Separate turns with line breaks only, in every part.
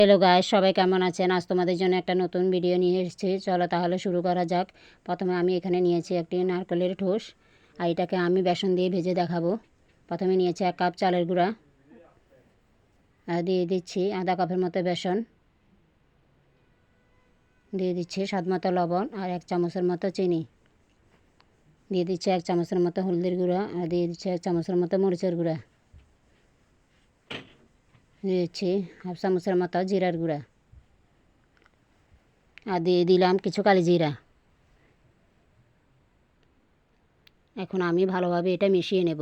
Hello গায়ে সবাই কেমন আছেন? আজ তোমাদের জন্য একটা নতুন ভিডিও নিয়ে এসেছি। চলো তাহলে শুরু করা যাক। প্রথমে আমি এখানে নিয়েছি একটি নারকেলের ঠোস। আর এটাকে আমি বেসন দিয়ে ভেজে দেখাবো। প্রথমে নিয়েছি এক কাপ চালের গুঁড়া। আর দিয়ে দিচ্ছি আধা কাপের মতো বেসন। দিয়ে দিচ্ছি স্বাদ মতো লবণ আর এক চামচের মতো চিনি। দিয়ে দিচ্ছি এক চামচের মতো হলদির গুঁড়া আর দিয়ে দিচ্ছি এক চামচের মতো মরিচের গুঁড়া। দিয়েছি। হাফ চামচের মতো জিরার গুঁড়া। আর দিয়ে দিলাম কিছু কালি জিরা। এখন আমি ভালোভাবে এটা মিশিয়ে নেব।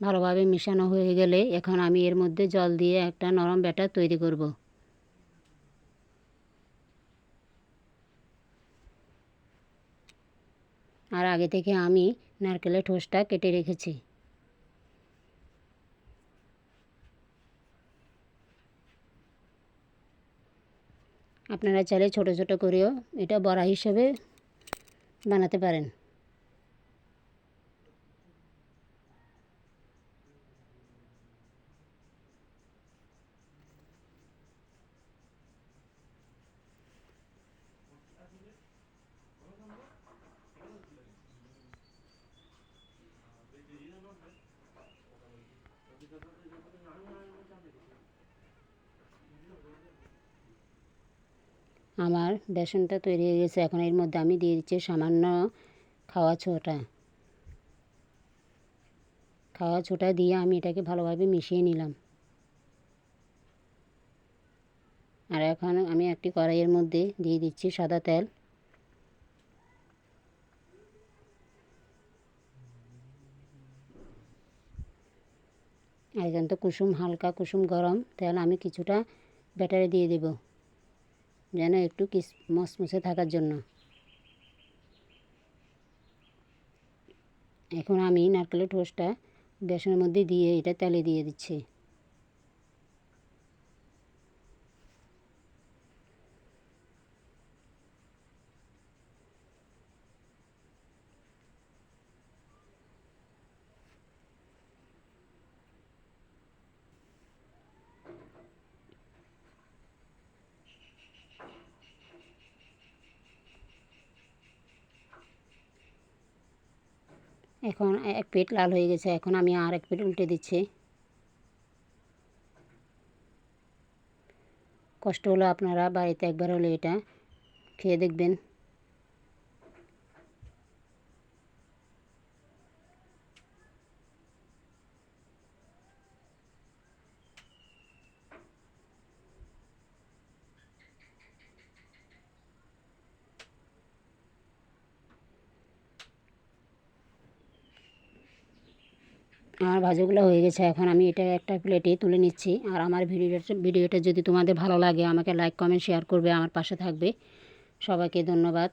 ভালোভাবে মিশানো হয়ে গেলে এখন আমি এর মধ্যে জল দিয়ে একটা নরম ব্যাটার তৈরি করব। আর আগে থেকে আমি নারকেলের ঠোসটা কেটে রেখেছি। আপনারা চাইলে ছোট ছোট করেও এটা বড়া হিসেবে বানাতে পারেন। আমার বেসনটা তৈরি হয়ে গেছে, এখন এর মধ্যে আমি দিয়ে দিচ্ছি সামান্য খাওয়া ছোটা। খাওয়া ছোটা দিয়ে আমি এটাকে ভালোভাবে মিশিয়ে নিলাম। আর এখন আমি একটি কড়াইয়ের মধ্যে দিয়ে দিচ্ছি সাদা তেল। এখান তো কুসুম, হালকা কুসুম, গরম। তাহলে আমি কিছুটা ব্যাটারে দিয়ে দেব, যেন একটু কিস, মসমসে থাকার জন্য। এখন আমি নারকেলের ঠোসটা বেসনের মধ্যে দিয়ে এটা তেলে দিয়ে দিচ্ছি। এখন এক পেট লাল হয়ে গেছে, এখন আমি আর এক পেট উল্টে দিচ্ছি। কষ্ট হলো আপনারা বাড়িতে একবার হলে এটা খেয়ে দেখবেন। আমার ভাজাগুলো হয়ে গেছে, এখন আমি এটা একটা প্লেটে তুলে নিচ্ছি। আর আমার ভিডিওটা ভিডিওটা যদি তোমাদের ভালো লাগে, আমাকে লাইক কমেন্ট শেয়ার করবে, আমার পাশে থাকবে। সবাইকে ধন্যবাদ।